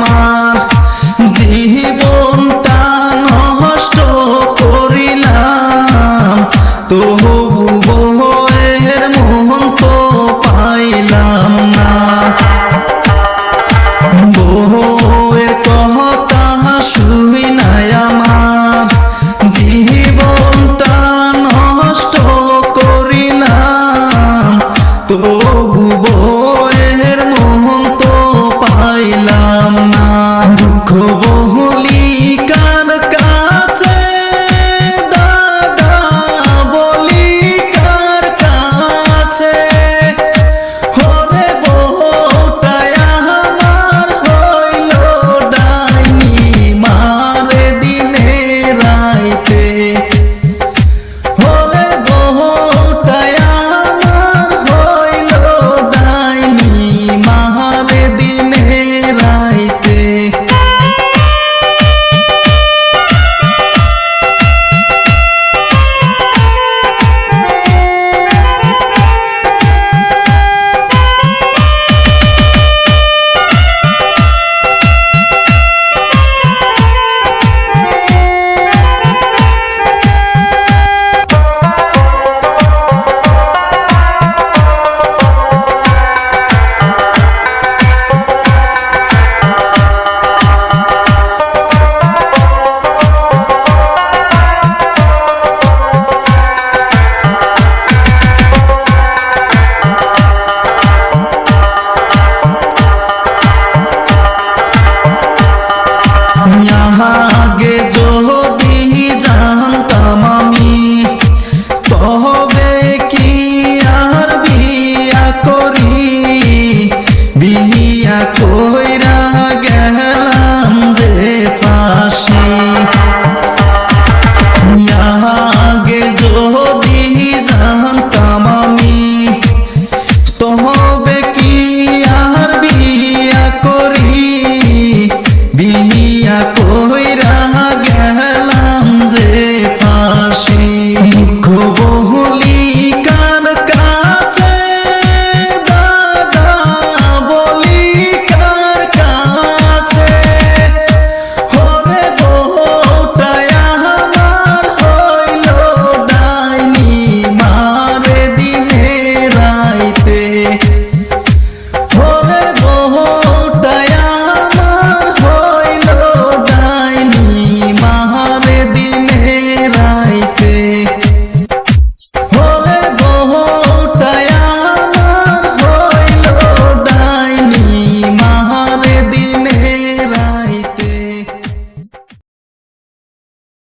আমার জীবনটা নষ্ট করিলাম, তবু মন তো পাইলাম না। বউয়ের কথা শুই নাই আমার, জীবনটা নষ্ট করিলাম, তবু